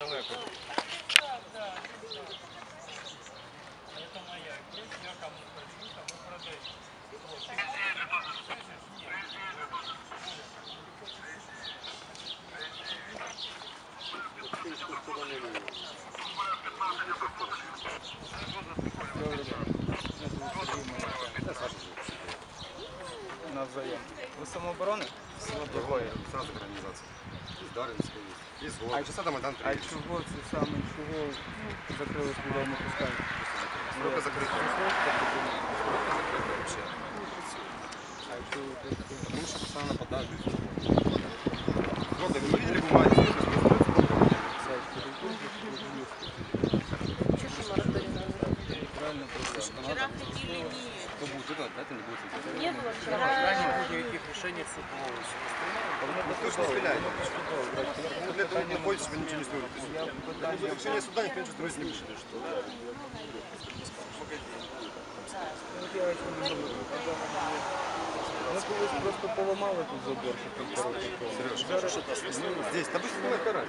далеко. Это моя. Здесь я кому хочу, кому продаю. Вот. навзаєм. Ви самооборони? Самооборони. Сразу організація. Із Даринська І з Гор. А чи садом Майдан А чого це саме, чого закрили туди, не пускають? Срока закрита. Срока закрита взагалі. А чого? Тому що пацани нападають. Правильно просто. Вчера не Кто будет это, это не будет. интересно. Не было вчера. никаких решений. Никто же не стреляет. Ну, для этого не ходит, чтобы ничего не стоит. Для решения суда никто ничего строить не будет. Ми колись просто поламали тут забор, щоб тут коротко. Сереж, здесь, да быстро не карать.